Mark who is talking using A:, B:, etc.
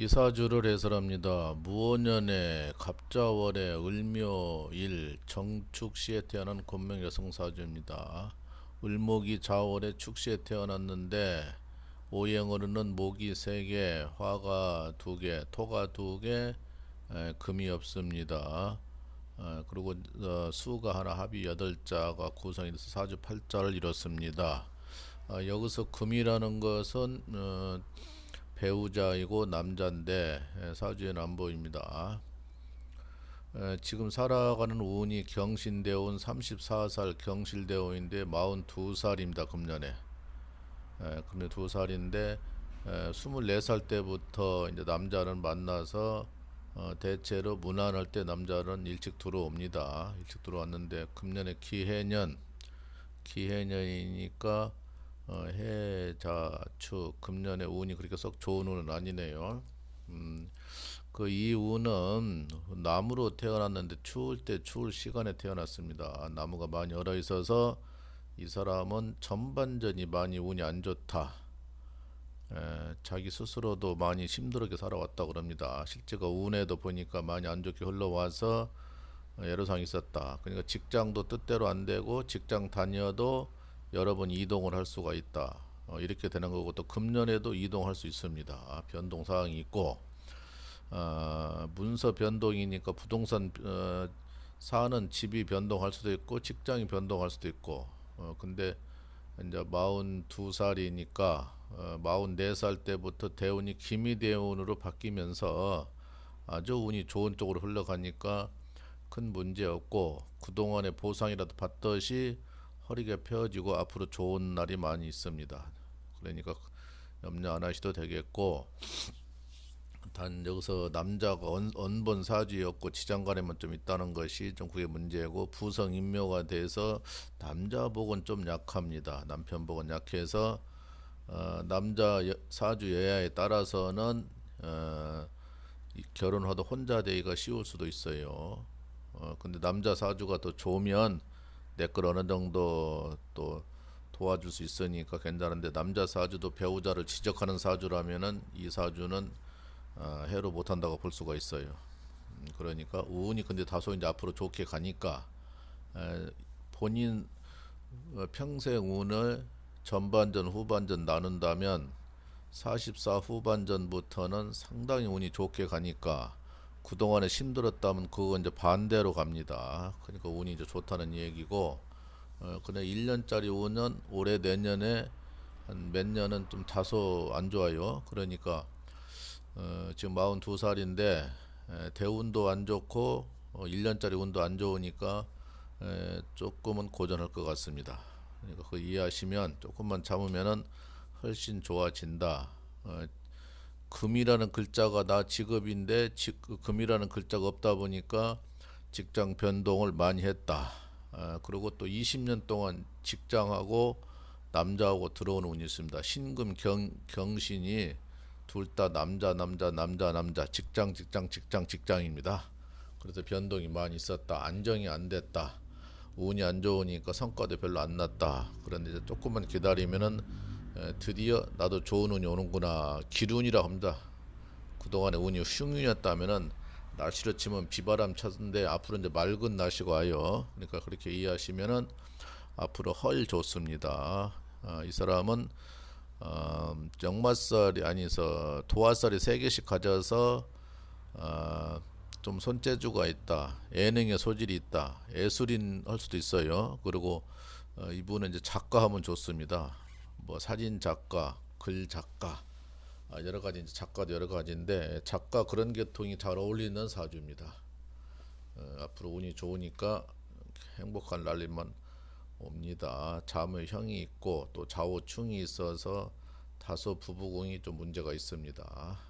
A: 이사주를 해설합니다. 무오년에 갑자월에 을묘일 정축시에 태어난 권명 여성 사주입니다. 을목이 자월에 축시에 태어났는데 오행으로는 목이 3개, 화가 2개, 토가 2개, 에, 금이 없습니다. 어, 그리고 어, 수가 하나 합이 8자가 구성이 돼서 사주 8자를 이뤘습니다. 아, 여기서 금이라는 것은 어, 배우자이고 남자인데 에, 사주에는 안 보입니다. 에, 지금 살아가는 운이 경신대운 34살 경실대운인데 42살입니다. 금년에. 에, 금년 2살인데 24살 때부터 이제 남자를 만나서 어, 대체로 무난할 때 남자는 일찍 들어옵니다. 일찍 들어왔는데 금년에 기해년 기해년이니까 어, 해자축 금년에 운이 그렇게 썩 좋은 운은 아니네요. 음, 그 이 운은 나무로 태어났는데 추울 때 추울 시간에 태어났습니다. 나무가 많이 얼어 있어서 이 사람은 전반전이 많이 운이 안 좋다. 에, 자기 스스로도 많이 힘들게 살아왔다 그럽니다. 실제가 운에도 보니까 많이 안 좋게 흘러와서 어, 애로사항이 있었다. 그러니까 직장도 뜻대로 안 되고 직장 다녀도 여러 번 이동을 할 수가 있다. 어, 이렇게 되는 거고 또 금년에도 이동할 수 있습니다. 변동 사항이 있고 어, 문서 변동이니까 부동산 어, 사는 집이 변동할 수도 있고 직장이 변동할 수도 있고 어, 근데 이제 42살이니까 어, 44살 때부터 대운이 기미대운으로 바뀌면서 아주 운이 좋은 쪽으로 흘러가니까 큰 문제 없고 그동안의 보상이라도 받듯이 허리가 펴지고 앞으로 좋은 날이 많이 있습니다. 그러니까 염려 안 하셔도 되겠고 단 여기서 남자가 언, 언본 사주였고 지장간에만 좀 있다는 것이 좀 그게 문제고 부성 인묘가 돼서 남자 복은 좀 약합니다. 남편 복은 약해서 어, 남자 여, 사주 여야에 따라서는 어, 이 결혼하도 혼자 되기가 쉬울 수도 있어요. 어, 근데 남자 사주가 더 좋으면 내걸 어느 정도 또 도와줄 수 있으니까 괜찮은데 남자 사주도 배우자를 지적하는 사주라면은 이 사주는 어, 해로 못한다고 볼 수가 있어요. 음, 그러니까 운이 근데 다소 이제 앞으로 좋게 가니까 에, 본인 어, 평생 운을 전반전 후반전 나눈다면 44 후반전부터는 상당히 운이 좋게 가니까 그동안에 힘들었다면 그거 이제 반대로 갑니다. 그러니까 운이 이제 좋다는 얘기고 어, 근데 1년짜리 운은 올해 내년에 한 몇 년은 좀 다소 안 좋아요. 그러니까 어, 지금 42살인데 에, 대운도 안 좋고 어, 1년짜리 운도 안 좋으니까 에, 조금은 고전할 것 같습니다. 그러니까 그 이해하시면 조금만 참으면은 훨씬 좋아진다. 어, 금이라는 글자가 나 직업인데 직, 그 금이라는 글자가 없다 보니까 직장 변동을 많이 했다. 아, 그리고 또 20년 동안 직장하고 남자하고 들어오는 운이 있습니다. 신금 경, 경신이 둘 다 남자 남자 남자 남자 직장 직장 직장 직장입니다. 그래서 변동이 많이 있었다. 안정이 안 됐다. 운이 안 좋으니까 성과도 별로 안 났다. 그런데 이제 조금만 기다리면은 에, 드디어 나도 좋은 운이 오는구나. 기운이라 합니다. 그동안에 운이 흉운이었다면은 날씨로 치면 비바람 쳤는데 앞으로 이제 맑은 날씨가 와요. 그러니까 그렇게 이해하시면은 앞으로 헐 좋습니다. 아, 이 사람은 어, 역마살이 아니서 도화살이 세 개씩 가져서 아, 좀 손재주가 있다. 예능의 소질이 있다. 예술인 할 수도 있어요. 그리고 어, 이분은 이제 작가하면 좋습니다. 뭐 사진 작가, 글 작가, 아, 여러 가지 작가도 여러 가지인데 작가 그런 계통이 잘 어울리는 사주입니다. 어, 앞으로 운이 좋으니까 행복한 날리만 옵니다. 자묘형이 있고 또 좌우충이 있어서 다소 부부궁이 좀 문제가 있습니다.